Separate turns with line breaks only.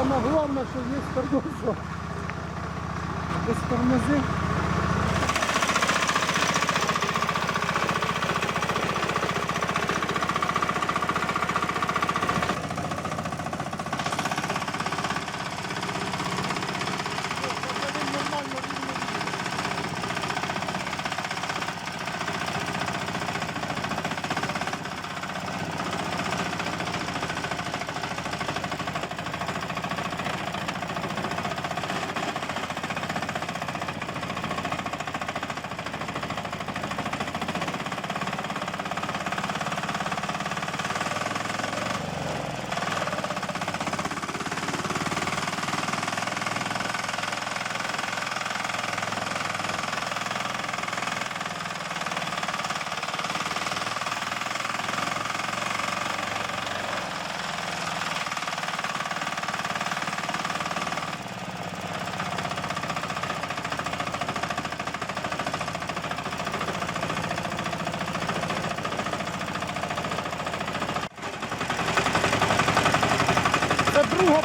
Самое главное, что есть тормоза. Без тормозы Його